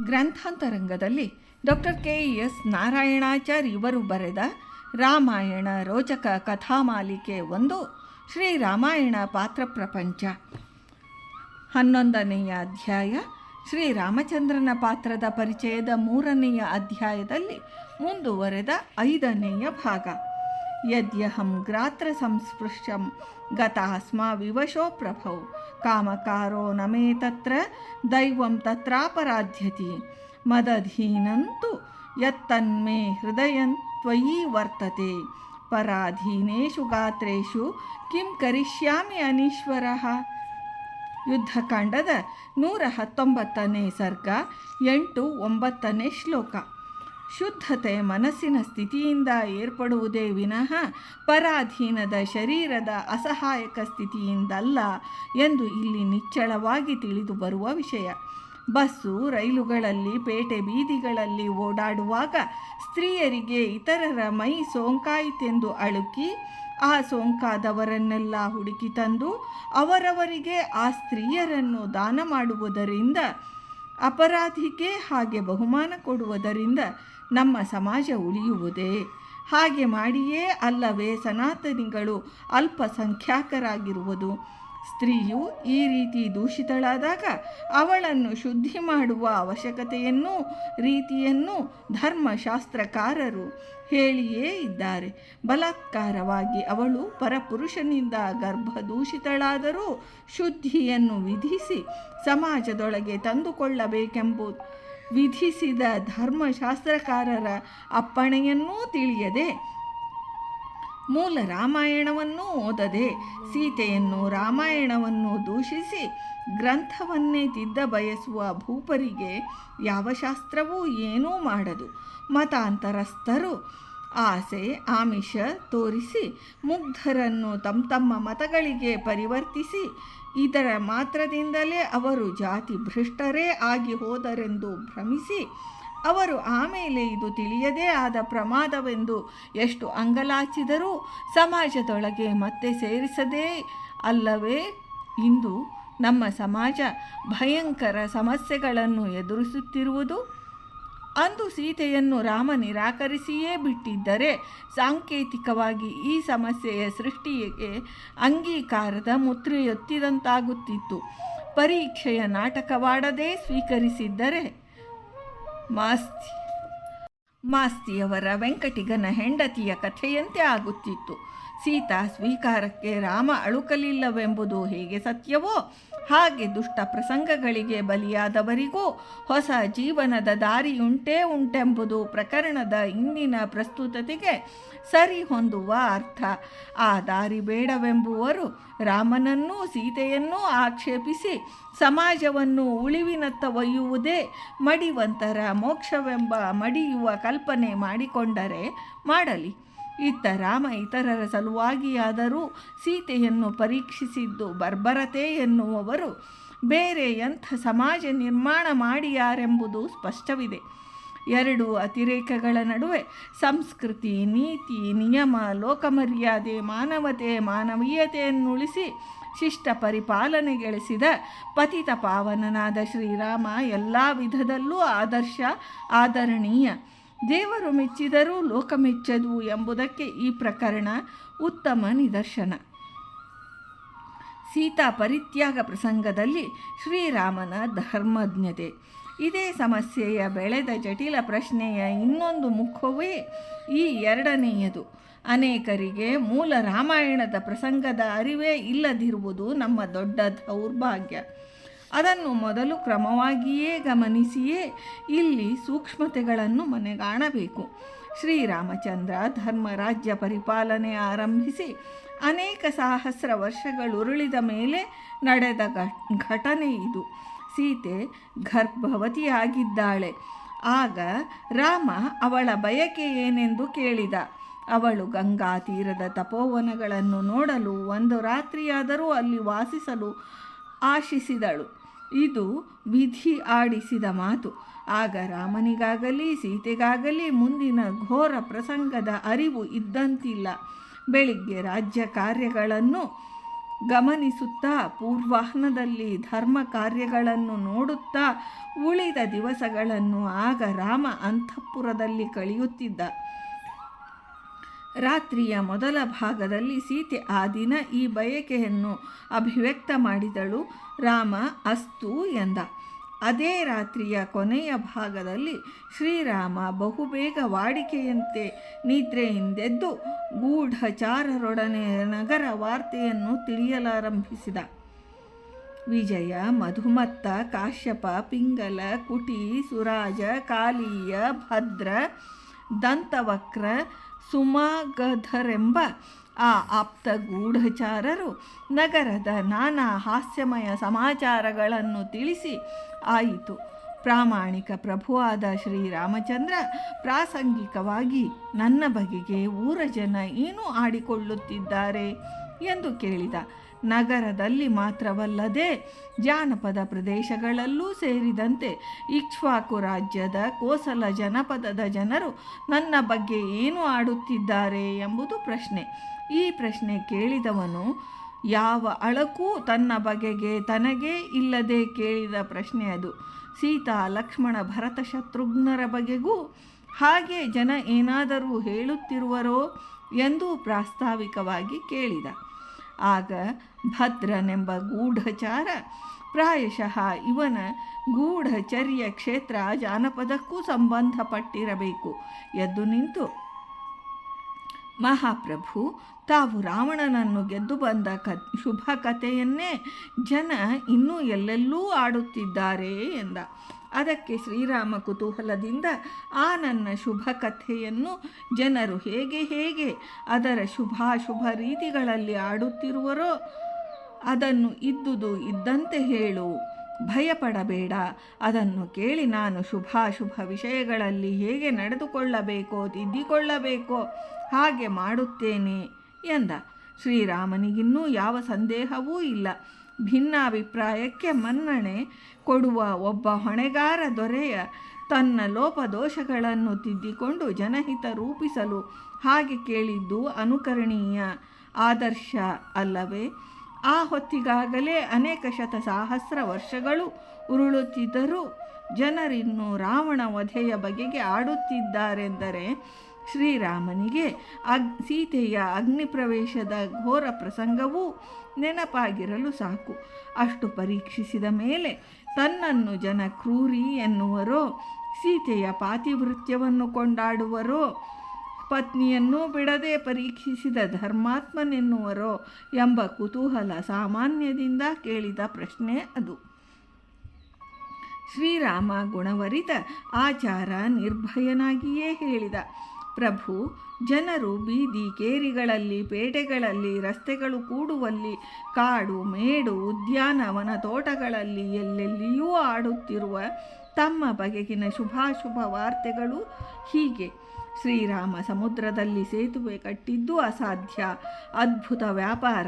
ಗ್ರಂಥಾಂತರಂಗದಲ್ಲಿ doctor K S Narayanachar ಇವರು ಬರೆದ ರಾಮಾಯಣ ರೋಚಕ ಕಥಾಮಾಲಿಕೆ ಒಂದು ಶ್ರೀ ರಾಮಾಯಣ ಪಾತ್ರ ಪ್ರಪಂಚ. ಹನ್ನೊಂದನೆಯ ಅಧ್ಯಾಯ ಶ್ರೀ ರಾಮಚಂದ್ರನ ಪಾತ್ರದ ಪರಿಚಯದ ಮೂರನೆಯ ಅಧ್ಯಾಯದಲ್ಲಿ ಮುಂದುವರೆದ ಐದನೆಯ ಭಾಗ. ಯದ್ಯಹಂ ಗ್ರಾತ್ರ ಸಂಸ್ಪೃಶ್ಯಂ ಗತಾಸ್ಮ ವಿವಶೋ ಪ್ರಭೌ ಕಾಮಕಾರೋ ನಮೇ ತತ್ರ ದೈವಂ ತತ್ರಾಪರಾಧ್ಯತಿ ಮದಧೀನಂತು ಯತ್ತನ್ಮೇ ಹೃದಯಂ ತ್ವಯಿ ವರ್ತತೆ ಪರಾಧೀನೇಷು ಗಾತ್ರೇಷು ಕಿಂ ಕರಿಷ್ಯಾಮಿ ಅನೀಶ್ವರ ಯುದ್ಧಕಾಂಡದ ನೂರ ಹತ್ತೊಂಬತ್ತನೇ ಸರ್ಗ ಎಂಟು ಒಂಬತ್ತನೇ ಶ್ಲೋಕ। ಶುದ್ಧತೆ ಮನಸ್ಸಿನ ಸ್ಥಿತಿಯಿಂದ ಏರ್ಪಡುವುದೇ ವಿನಃ ಪರಾಧೀನದ ಶರೀರದ ಅಸಹಾಯಕ ಸ್ಥಿತಿಯಿಂದಲ್ಲ ಎಂದು ಇಲ್ಲಿ ನಿಚ್ಚಳವಾಗಿ ತಿಳಿದು ಬರುವ ವಿಷಯ. ಬಸ್ಸು ರೈಲುಗಳಲ್ಲಿ, ಪೇಟೆ ಬೀದಿಗಳಲ್ಲಿ ಓಡಾಡುವಾಗ ಸ್ತ್ರೀಯರಿಗೆ ಇತರರ ಮೈ ಸೋಂಕಾಯಿತೆಂದು ಅಳುಕಿ, ಆ ಸೋಂಕಾದವರನ್ನೆಲ್ಲ ಹುಡುಕಿ ತಂದು ಅವರವರಿಗೆ ಆ ಸ್ತ್ರೀಯರನ್ನು ದಾನ ಮಾಡುವುದರಿಂದ ಅಪರಾಧಿಗೆ ಹಾಗೆ ಬಹುಮಾನ ಕೊಡುವುದರಿಂದ ನಮ್ಮ ಸಮಾಜ ಉಳಿಯುವುದೇ? ಹಾಗೆ ಮಾಡಿಯೇ ಅಲ್ಲವೇ ಸನಾತನಿಗಳು ಅಲ್ಪಸಂಖ್ಯಾತರಾಗಿರುವುದು. ಸ್ತ್ರೀಯು ಈ ರೀತಿ ದೂಷಿತಳಾದಾಗ ಅವಳನ್ನು ಶುದ್ಧಿ ಮಾಡುವ ಅವಶ್ಯಕತೆಯನ್ನು, ರೀತಿಯನ್ನು ಧರ್ಮಶಾಸ್ತ್ರಕಾರರು ಹೇಳಿಯೇ ಇದ್ದಾರೆ. ಬಲಾತ್ಕಾರವಾಗಿ ಅವಳು ಪರಪುರುಷನಿಂದ ಗರ್ಭದೂಷಿತಳಾದರೂ ಶುದ್ಧಿಯನ್ನು ವಿಧಿಸಿ ಸಮಾಜದೊಳಗೆ ತಂದುಕೊಳ್ಳಬೇಕೆಂಬುದು ವಿಧಿಸಿದ ಧರ್ಮಶಾಸ್ತ್ರಕಾರರ ಅಪ್ಪಣೆಯನ್ನೂ ತಿಳಿಯದೆ ಮೂಲ ರಾಮಾಯಣವನ್ನೂ ಓದದೆ ಸೀತೆಯನ್ನು ರಾಮಾಯಣವನ್ನು ದೂಷಿಸಿ ಗ್ರಂಥವನ್ನೇ ತಿದ್ದ ಬಯಸುವ ಭೂಪರಿಗೆ ಯಾವ ಶಾಸ್ತ್ರವೂ ಏನೂ ಮಾಡದು. ಮತಾಂತರಸ್ಥರು ಆಸೆ, ಆಮಿಷ ತೋರಿಸಿ ಮುಗ್ಧರನ್ನು ತಮ್ಮ ತಮ್ಮ ಮತಗಳಿಗೆ ಪರಿವರ್ತಿಸಿ ಇದರ ಮಾತ್ರದಿಂದಲೇ ಅವರು ಜಾತಿ ಭ್ರಷ್ಟರೇ ಆಗಿ ಹೋದರೆಂದು ಭ್ರಮಿಸಿ ಅವರು ಆಮೇಲೆ ಇದು ತಿಳಿಯದೇ ಆದ ಪ್ರಮಾದವೆಂದು ಎಷ್ಟು ಅಂಗಲಾಚಿದರೂ ಸಮಾಜದೊಳಗೆ ಮತ್ತೆ ಸೇರಿಸದೇ ಅಲ್ಲವೇ? ಇಂದು ನಮ್ಮ ಸಮಾಜ ಭಯಂಕರ ಸಮಸ್ಯೆಗಳನ್ನು ಎದುರಿಸುತ್ತಿರುವುದು. ಅಂದು ಸೀತೆಯನ್ನು ರಾಮ ನಿರಾಕರಿಸಿಯೇ ಬಿಟ್ಟಿದ್ದರೆ ಸಾಂಕೇತಿಕವಾಗಿ ಈ ಸಮಸ್ಯೆಯ ಸೃಷ್ಟಿಗೆ ಅಂಗೀಕಾರದ ಮುದ್ರೆಯೊತ್ತಿದಂತಾಗುತ್ತಿತ್ತು. ಪರೀಕ್ಷೆಯ ನಾಟಕವಾಡದೇ ಸ್ವೀಕರಿಸಿದ್ದರೆ ಮಾಸ್ತಿ. ಮಾಸ್ತಿಯವರ ವೆಂಕಟಿಗನ ಹೆಂಡತಿಯ ಕಥೆಯಂತೆ ಆಗುತ್ತಿತ್ತು. ಸೀತಾ ಸ್ವೀಕಾರಕ್ಕೆ ರಾಮ ಅಳುಕಲಿಲ್ಲವೆಂಬುದು ಹೇಗೆ ಸತ್ಯವೋ? ಹಾಗೆ ದುಷ್ಟ ಪ್ರಸಂಗಗಳಿಗೆ ಬಲಿಯಾದವರಿಗೂ ಹೊಸ ಜೀವನದ ದಾರಿಯುಂಟೇ ಉಂಟೆಂಬುದು ಪ್ರಕರಣದ ಇಂದಿನ ಪ್ರಸ್ತುತತೆಗೆ ಸರಿ ಹೊಂದುವ ಅರ್ಥ. ಆ ದಾರಿ ಬೇಡವೆಂಬುವರು ರಾಮನನ್ನೂ ಸೀತೆಯನ್ನೂ ಆಕ್ಷೇಪಿಸಿ ಸಮಾಜವನ್ನು ಉಳಿವಿನತ್ತ ಒಯ್ಯುವುದೇ ಮಡಿವಂತರ ಮೋಕ್ಷವೆಂಬ ಮಡಿಯುವ ಕಲ್ಪನೆ ಮಾಡಿಕೊಂಡರೆ ಮಾಡಲಿ. ಇತ್ತ ರಾಮ ಇತರರ ಸಲುವಾಗಿಯಾದರೂ ಸೀತೆಯನ್ನು ಪರೀಕ್ಷಿಸಿದ್ದು ಬರ್ಬರತೆ ಎನ್ನುವವರು ಬೇರೆ ಎಂಥ ಸಮಾಜ ನಿರ್ಮಾಣ ಮಾಡಿಯಾರೆಂಬುದು ಸ್ಪಷ್ಟವಿದೆ. ಎರಡು ಅತಿರೇಕಗಳ ನಡುವೆ ಸಂಸ್ಕೃತಿ, ನೀತಿ, ನಿಯಮ, ಲೋಕಮರ್ಯಾದೆ, ಮಾನವತೆ, ಮಾನವೀಯತೆಯನ್ನುಳಿಸಿ ಶಿಷ್ಟ ಪರಿಪಾಲನೆಗೆಳಿಸಿದ ಪತಿತ ಪಾವನನಾದ ಶ್ರೀರಾಮ ಎಲ್ಲ ವಿಧದಲ್ಲೂ ಆದರ್ಶ, ಆದರಣೀಯ. ದೇವರು ಮೆಚ್ಚಿದರೂ ಲೋಕ ಮೆಚ್ಚದು ಎಂಬುದಕ್ಕೆ ಈ ಪ್ರಕರಣ ಉತ್ತಮ ನಿದರ್ಶನ. ಸೀತಾ ಪರಿತ್ಯಾಗ ಪ್ರಸಂಗದಲ್ಲಿ ಶ್ರೀರಾಮನ ಧರ್ಮಜ್ಞತೆ. ಇದೇ ಸಮಸ್ಯೆಯ ಬೆಳೆದ ಜಟಿಲ ಪ್ರಶ್ನೆಯ ಇನ್ನೊಂದು ಮುಖವೇ ಈ ಎರಡನೆಯದು. ಅನೇಕರಿಗೆ ಮೂಲ ರಾಮಾಯಣದ ಪ್ರಸಂಗದ ಅರಿವೇ ಇಲ್ಲದಿರುವುದು ನಮ್ಮ ದೊಡ್ಡ ದೌರ್ಭಾಗ್ಯ. ಅದನ್ನು ಮೊದಲು ಕ್ರಮವಾಗಿಯೇ ಗಮನಿಸಿಯೇ ಇಲ್ಲಿ ಸೂಕ್ಷ್ಮತೆಗಳನ್ನು ಮನೆಗಾಣಬೇಕು. ಶ್ರೀರಾಮಚಂದ್ರ ಧರ್ಮರಾಜ್ಯ ಪರಿಪಾಲನೆ ಆರಂಭಿಸಿ ಅನೇಕ ಸಹಸ್ರ ವರ್ಷಗಳುರುಳಿದ ಮೇಲೆ ನಡೆದ ಘಟನೆ ಇದು. ಸೀತೆ ಗರ್ಭವತಿಯಾಗಿದ್ದಾಳೆ. ಆಗ ರಾಮ ಅವಳ ಬಯಕೆ ಏನೆಂದು ಕೇಳಿದ. ಅವಳು ಗಂಗಾ ತೀರದ ತಪೋವನಗಳನ್ನು ನೋಡಲು ಒಂದು ರಾತ್ರಿಯಾದರೂ ಅಲ್ಲಿ ವಾಸಿಸಲು ಆಶಿಸಿದಳು. ಇದು ವಿಧಿ ಆಡಿಸಿದ ಮಾತು. ಆಗ ರಾಮನಿಗಾಗಲಿ, ಸೀತೆಗಾಗಲಿ ಮುಂದಿನ ಘೋರ ಪ್ರಸಂಗದ ಅರಿವು ಇದ್ದಂತಿಲ್ಲ. ಬೆಳಿಗ್ಗೆ ರಾಜ್ಯ ಕಾರ್ಯಗಳನ್ನು ಗಮನಿಸುತ್ತಾ, ಪೂರ್ವಾಹ್ನದಲ್ಲಿ ಧರ್ಮ ಕಾರ್ಯಗಳನ್ನು ನೋಡುತ್ತಾ, ಉಳಿದ ದಿವಸಗಳನ್ನು ಆಗ ರಾಮ ಅಂತಃಪುರದಲ್ಲಿ ಕಳೆಯುತ್ತಿದ್ದ. ರಾತ್ರಿಯ ಮೊದಲ ಭಾಗದಲ್ಲಿ ಸೀತೆ ಆ ದಿನ ಈ ಬಯಕೆಯನ್ನು ಅಭಿವ್ಯಕ್ತ ಮಾಡಿದಳು. ರಾಮ, ಅಸ್ತು ಎಂದ. ಅದೇ ರಾತ್ರಿಯ ಕೊನೆಯ ಭಾಗದಲ್ಲಿ ಶ್ರೀರಾಮ ಬಹುಬೇಗ ವಾಡಿಕೆಯಂತೆ ನಿದ್ರೆಯಿಂದೆದ್ದು ಗೂಢಚಾರರೊಡನೆ ನಗರ ವಾರ್ತೆಯನ್ನು ತಿಳಿಯಲಾರಂಭಿಸಿದ. ವಿಜಯ, ಮಧುಮತ್ತ, ಕಾಶ್ಯಪ, ಪಿಂಗಲ, ಕುಟಿ, ಸುರಾಜ, ಕಾಲೀಯ, ಭದ್ರ, ದಂತವಕ್ರ ಸುಮಾಗಧರೆಂಬ ಆ ಆಪ್ತ ಗೂಢಚಾರರು ನಗರದ ನಾನಾ ಹಾಸ್ಯಮಯ ಸಮಾಚಾರಗಳನ್ನು ತಿಳಿಸಿ ಆಯಿತು. ಪ್ರಾಮಾಣಿಕ ಪ್ರಭುವಾದ ಶ್ರೀರಾಮಚಂದ್ರ ಪ್ರಾಸಂಗಿಕವಾಗಿ, ನನ್ನ ಬಗೆಗೆ ಊರ ಜನ ಏನು ಆಡಿಕೊಳ್ಳುತ್ತಿದ್ದಾರೆ? ಎಂದು ಕೇಳಿದ. ನಗರದಲ್ಲಿ ಮಾತ್ರವಲ್ಲದೆ ಜಾನಪದ ಪ್ರದೇಶಗಳಲ್ಲೂ ಸೇರಿದಂತೆ ಇಕ್ಷ್ವಾಕು ರಾಜ್ಯದ ಕೋಸಲ ಜನಪದದ ಜನರು ನನ್ನ ಬಗ್ಗೆ ಏನು ಆಡುತ್ತಿದ್ದಾರೆ ಎಂಬುದು ಪ್ರಶ್ನೆ. ಈ ಪ್ರಶ್ನೆ ಕೇಳಿದವನು, ಯಾವ ಅಳಕು ತನ್ನ ಬಗೆಗೆ ತನಗೇ ಇಲ್ಲದೆ ಕೇಳಿದ ಪ್ರಶ್ನೆ ಅದು. ಸೀತಾ ಲಕ್ಷ್ಮಣ ಭರತ ಶತ್ರುಘ್ನರ ಬಗೆಗೂ ಹಾಗೆ ಜನ ಏನಾದರೂ ಹೇಳುತ್ತಿರುವರೋ ಎಂದು ಪ್ರಾಸ್ತಾವಿಕವಾಗಿ ಕೇಳಿದ. ಆಗ ಭದ್ರನೆಂಬ ಗೂಢಚಾರ, ಪ್ರಾಯಶಃ ಇವನ ಗೂಢಚರ್ಯ ಕ್ಷೇತ್ರ ಜಾನಪದಕ್ಕೂ ಸಂಬಂಧಪಟ್ಟಿರಬೇಕು. ಎದ್ದು ನಿಂತು, ಮಹಾಪ್ರಭು, ತಾವು ರಾವಣನನ್ನು ಗೆದ್ದು ಬಂದ ಕ ಶುಭ ಕಥೆಯನ್ನೇ ಜನ ಇನ್ನೂ ಎಲ್ಲೆಲ್ಲೂ ಆಡುತ್ತಿದ್ದಾರೆ ಎಂದ. ಅದಕ್ಕೆ ಶ್ರೀರಾಮ ಕುತೂಹಲದಿಂದ ಆ ನನ್ನ ಶುಭ ಕಥೆಯನ್ನು ಜನರು ಹೇಗೆ ಹೇಗೆ ಅದರ ಶುಭಾಶುಭ ರೀತಿಗಳಲ್ಲಿ ಆಡುತ್ತಿರುವರೋ ಅದನ್ನು ಇದ್ದುದು ಇದ್ದಂತೆ ಹೇಳು. ಭಯಪಡಬೇಡ. ಅದನ್ನು ಕೇಳಿ ನಾನು ಶುಭಾಶುಭ ವಿಷಯಗಳಲ್ಲಿ ಹೇಗೆ ನಡೆದುಕೊಳ್ಳಬೇಕೋ, ತಿದ್ದಿಕೊಳ್ಳಬೇಕೋ ಹಾಗೆ ಮಾಡುತ್ತೇನೆ ಎಂದ. ಶ್ರೀರಾಮನಿಗಿನ್ನೂ ಯಾವ ಸಂದೇಹವೂ ಇಲ್ಲ. ಭಿನ್ನಾಭಿಪ್ರಾಯಕ್ಕೆ ಮನ್ನಣೆ ಕೊಡುವ ಒಬ್ಬ ಹೊಣೆಗಾರ ದೊರೆಯ ತನ್ನ ಲೋಪದೋಷಗಳನ್ನು ತಿದ್ದಿಕೊಂಡು ಜನಹಿತ ರೂಪಿಸಲು ಹಾಗೆ ಕೇಳಿದ್ದು ಅನುಕರಣೀಯ, ಆದರ್ಶ ಅಲ್ಲವೇ? ಆ ಹೊತ್ತಿಗಾಗಲೇ ಅನೇಕ ಶತ ಸಹಸ್ರ ವರ್ಷಗಳು ಉರುಳುತ್ತಿದ್ದರೂ ಜನರಿನ್ನು ರಾವಣ ವಧೆಯ ಬಗೆಗೆ ಆಡುತ್ತಿದ್ದಾರೆಂದರೆ ಶ್ರೀರಾಮನಿಗೆ ಅಗ್, ಸೀತೆಯ ಅಗ್ನಿಪ್ರವೇಶದ ಘೋರ ಪ್ರಸಂಗವೂ ನೆನಪಾಗಿರಲು ಸಾಕು. ಅಷ್ಟು ಪರೀಕ್ಷಿಸಿದ ಮೇಲೆ ತನ್ನನ್ನು ಜನ ಕ್ರೂರಿ ಎನ್ನುವರೋ, ಸೀತೆಯ ಪಾತಿವೃತ್ಯವನ್ನು ಕೊಂಡಾಡುವರೋ, ಪತ್ನಿಯನ್ನೂ ಬಿಡದೆ ಪರೀಕ್ಷಿಸಿದ ಧರ್ಮಾತ್ಮನೆನ್ನುವರೋ ಎಂಬ ಕುತೂಹಲ ಸಾಮಾನ್ಯದಿಂದ ಕೇಳಿದ ಪ್ರಶ್ನೆ ಅದು. ಶ್ರೀರಾಮ ಗುಣವರಿತ, ಆಚಾರ ನಿರ್ಭಯನಾಗಿಯೇ ಹೇಳಿದ. ಪ್ರಭು, ಜನರು ಬೀದಿ ಕೇರಿಗಳಲ್ಲಿ, ಪೇಟೆಗಳಲ್ಲಿ, ರಸ್ತೆಗಳು ಕೂಡುವಲ್ಲಿ, ಕಾಡು, ಮೇಡು ಉದ್ಯಾನವನ ತೋಟಗಳಲ್ಲಿ ಎಲ್ಲೆಲ್ಲಿಯೂ ಆಡುತ್ತಿರುವ ತಮ್ಮ ಬಗೆಗಿನ ಶುಭಾಶುಭ ವಾರ್ತೆಗಳು ಹೀಗೆ. ಶ್ರೀರಾಮ ಸಮುದ್ರದಲ್ಲಿ ಸೇತುವೆ ಕಟ್ಟಿದ್ದು ಅಸಾಧ್ಯ, ಅದ್ಭುತ ವ್ಯಾಪಾರ.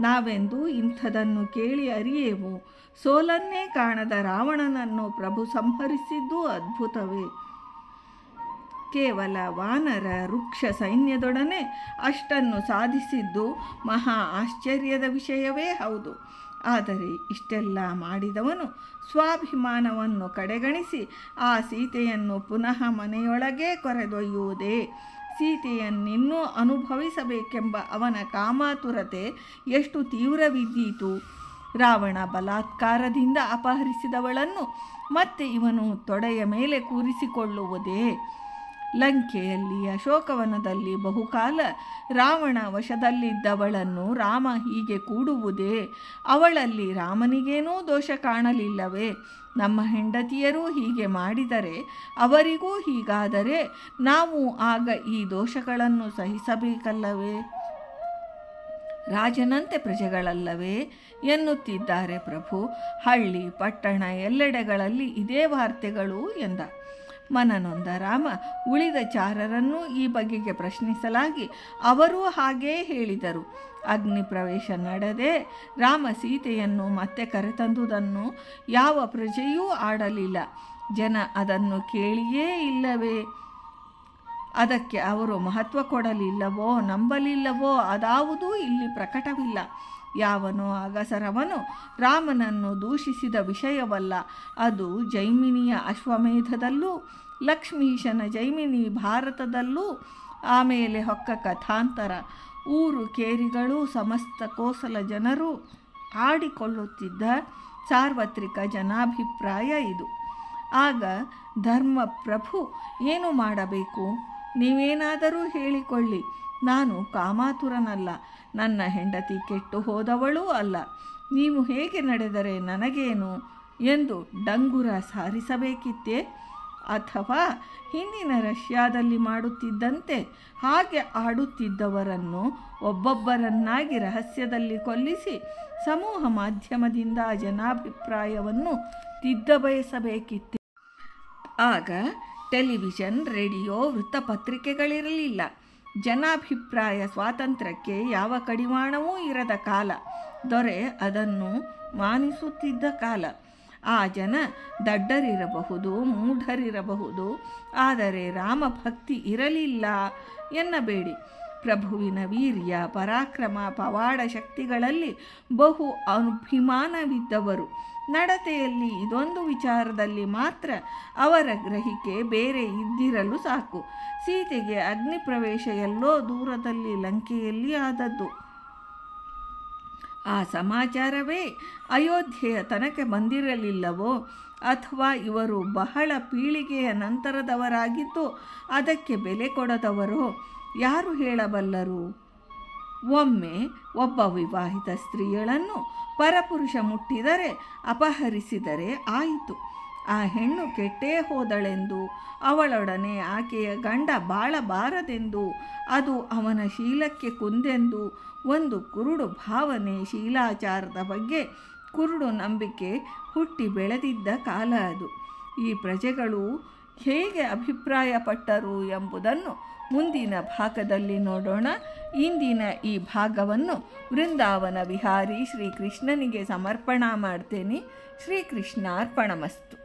ನಾವೆಂದು ಇಂಥದನ್ನು ಕೇಳಿ ಅರಿಯೇವು. ಸೋಲನ್ನೇ ಕಾಣದ ರಾವಣನನ್ನು ಪ್ರಭು ಸಂಹರಿಸಿದ್ದು ಅದ್ಭುತವೇ. ಕೇವಲ ವಾನರ ವೃಕ್ಷ ಸೈನ್ಯದೊಡನೆ ಅಷ್ಟನ್ನು ಸಾಧಿಸಿದ್ದು ಮಹಾ ಆಶ್ಚರ್ಯದ ವಿಷಯವೇ ಹೌದು. ಆದರೆ ಇಷ್ಟೆಲ್ಲ ಮಾಡಿದವನು ಸ್ವಾಭಿಮಾನವನ್ನು ಕಡೆಗಣಿಸಿ ಆ ಸೀತೆಯನ್ನು ಪುನಃ ಮನೆಯೊಳಗೆ ಕೊರೆದೊಯ್ಯುವುದೇ. ಸೀತೆಯನ್ನಿನ್ನೂ ಅನುಭವಿಸಬೇಕೆಂಬ ಅವನ ಕಾಮಾತುರತೆ ಎಷ್ಟು ತೀವ್ರವಿದ್ದೀತು. ರಾವಣ ಬಲಾತ್ಕಾರದಿಂದ ಅಪಹರಿಸಿದವಳನ್ನು ಮತ್ತೆ ಇವನು ತೊಡೆಯ ಮೇಲೆ ಕೂರಿಸಿಕೊಳ್ಳುವುದೇ. ಲಂಕೆಯಲ್ಲಿ ಅಶೋಕವನದಲ್ಲಿ ಬಹುಕಾಲ ರಾವಣ ವಶದಲ್ಲಿದ್ದವಳನ್ನು ರಾಮ ಹೀಗೆ ಕೂಡುವುದೇ? ಅವಳಲ್ಲಿ ರಾಮನಿಗೇನೂ ದೋಷ ಕಾಣಲಿಲ್ಲವೇ? ನಮ್ಮ ಹೆಂಡತಿಯರೂ ಹೀಗೆ ಮಾಡಿದರೆ ಅವರಿಗೂ ಹೀಗಾದರೆ ನಾವು ಆಗ ಈ ದೋಷಗಳನ್ನು ಸಹಿಸಬೇಕಲ್ಲವೇ? ರಾಜನಂತೆ ಪ್ರಜೆಗಳಲ್ಲವೇ? ಎನ್ನುತ್ತಿದ್ದಾರೆ ಪ್ರಭು. ಹಳ್ಳಿ ಪಟ್ಟಣ ಎಲ್ಲೆಡೆಗಳಲ್ಲಿ ಇದೇ ವಾರ್ತೆಗಳು ಎಂದ. ಮನನೊಂದ ರಾಮ, ಉಳಿದ ಚಾರರನ್ನು ಈ ಬಗೆಗೆ ಪ್ರಶ್ನಿಸಲಾಗಿ ಅವರೂ ಹಾಗೇ ಹೇಳಿದರು. ಅಗ್ನಿ ಪ್ರವೇಶ ನಡೆದೆ. ರಾಮ ಸೀತೆಯನ್ನು ಮತ್ತೆ ಕರೆತಂದುದನ್ನು ಯಾವ ಪ್ರಜೆಯೂ ಆಡಲಿಲ್ಲ. ಜನ ಅದನ್ನು ಕೇಳಿಯೇ ಇಲ್ಲವೇ? ಅದಕ್ಕೆ ಅವರು ಮಹತ್ವ ಕೊಡಲಿಲ್ಲವೋ, ನಂಬಲಿಲ್ಲವೋ, ಅದಾವುದೂ ಇಲ್ಲಿ ಪ್ರಕಟವಿಲ್ಲ. ಯಾವನೋ ಅಗಸರವನು ರಾಮನನ್ನು ದೂಷಿಸಿದ ವಿಷಯವಲ್ಲ. ಅದು ಜೈಮಿನಿಯ ಅಶ್ವಮೇಧದಲ್ಲೂ, ಲಕ್ಷ್ಮೀಶನ ಜೈಮಿನಿ ಭಾರತದಲ್ಲೂ ಆಮೇಲೆ ಹೊಕ್ಕ ಕಥಾಂತರ. ಊರು ಕೇರಿಗಳು ಸಮಸ್ತ ಕೋಸಲ ಜನರು ಆಡಿಕೊಳ್ಳುತ್ತಿದ್ದ ಸಾರ್ವತ್ರಿಕ ಜನಾಭಿಪ್ರಾಯ ಇದು. ಆಗ ಧರ್ಮಪ್ರಭು ಏನು ಮಾಡಬೇಕು? ನೀವೇನಾದರೂ ಹೇಳಿಕೊಳ್ಳಿ. ನಾನು ಕಾಮಾತುರನಲ್ಲ, ನನ್ನ ಹೆಂಡತಿ ಕೆಟ್ಟು ಹೋದವಳೂ ಅಲ್ಲ. ನೀವು ಹೇಗೆ ನಡೆದರೆ ನನಗೇನು ಎಂದು ಡಂಗುರ ಸಾರಿಸಬೇಕಿತ್ತೇ? ಅಥವಾ ಹಿಂದಿನ ರಷ್ಯಾದಲ್ಲಿ ಮಾಡುತ್ತಿದ್ದಂತೆ ಹಾಗೆ ಆಡುತ್ತಿದ್ದವರನ್ನು ಒಬ್ಬೊಬ್ಬರನ್ನಾಗಿ ರಹಸ್ಯದಲ್ಲಿ ಕೊಲ್ಲಿಸಿ ಸಮೂಹ ಮಾಧ್ಯಮದಿಂದ ಜನಾಭಿಪ್ರಾಯವನ್ನು ತಿದ್ದಬಯಸಬೇಕಿತ್ತು ಆಗ ಟೆಲಿವಿಷನ್, ರೇಡಿಯೋ, ವೃತ್ತಪತ್ರಿಕೆಗಳಿರಲಿಲ್ಲ. ಜನಾಭಿಪ್ರಾಯ ಸ್ವಾತಂತ್ರ್ಯಕ್ಕೆ ಯಾವ ಕಡಿವಾಣವೂ ಇರದ ಕಾಲ. ದೊರೆ ಅದನ್ನು ಮಾನಿಸುತ್ತಿದ್ದ ಕಾಲ. ಆ ಜನ ದಡ್ಡರಿರಬಹುದು, ಮೂಢರಿರಬಹುದು, ಆದರೆ ರಾಮಭಕ್ತಿ ಇರಲಿಲ್ಲ ಎನ್ನಬೇಡಿ. ಪ್ರಭುವಿನ ವೀರ್ಯ, ಪರಾಕ್ರಮ, ಪವಾಡ ಶಕ್ತಿಗಳಲ್ಲಿ ಬಹು ಅಭಿಮಾನವಿದ್ದವರು. ನಡತೆಯಲ್ಲಿ ಇದೊಂದು ವಿಚಾರದಲ್ಲಿ ಮಾತ್ರ ಅವರ ಗ್ರಹಿಕೆ ಬೇರೆ ಇದ್ದಿರಲು ಸಾಕು. ಸೀತೆಗೆ ಅಗ್ನಿ ಪ್ರವೇಶ ಎಲ್ಲೋ ದೂರದಲ್ಲಿ ಲಂಕೆಯಲ್ಲಿ ಆದದ್ದು. ಆ ಸಮಾಚಾರವೇ ಅಯೋಧ್ಯೆಯ ತನಕ ಬಂದಿರಲಿಲ್ಲವೋ? ಅಥವಾ ಇವರು ಬಹಳ ಪೀಳಿಗೆಯ ನಂತರದವರಾಗಿದ್ದು ಅದಕ್ಕೆ ಬೆಲೆ ಕೊಡದವರೋ? ಯಾರು ಹೇಳಬಲ್ಲರು? ಒಮ್ಮೆ ಒಬ್ಬ ವಿವಾಹಿತ ಸ್ತ್ರೀಯಳನ್ನು ಪರಪುರುಷ ಮುಟ್ಟಿದರೆ ಅಪಹರಿಸಿದರೆ ಆಯಿತು. ಆ ಹೆಣ್ಣು ಕೆಟ್ಟೇ ಹೋದಳೆಂದು, ಅವಳೊಡನೆ ಆಕೆಯ ಗಂಡ ಬಾಳಬಾರದೆಂದು, ಅದು ಅವನ ಶೀಲಕ್ಕೆ ಕುಂದೆಂದು ಒಂದು ಕುರುಡು ಭಾವನೆ ಶೀಲಾಚಾರದ ಬಗ್ಗೆ ಕುರುಡು ನಂಬಿಕೆ ಹುಟ್ಟಿ ಬೆಳೆದಿದ್ದ ಕಾಲ ಅದು. ಈ ಪ್ರಜೆಗಳು ಹೇಗೆ ಅಭಿಪ್ರಾಯಪಟ್ಟರು ಎಂಬುದನ್ನು ಮುಂದಿನ ಭಾಗದಲ್ಲಿ ನೋಡೋಣ. ಇಂದಿನ ಈ ಭಾಗವನ್ನು ವೃಂದಾವನ ವಿಹಾರಿ ಶ್ರೀಕೃಷ್ಣನಿಗೆ ಸಮರ್ಪಣಾ ಮಾಡ್ತೇನೆ. ಶ್ರೀಕೃಷ್ಣಾರ್ಪಣಮಸ್ತು.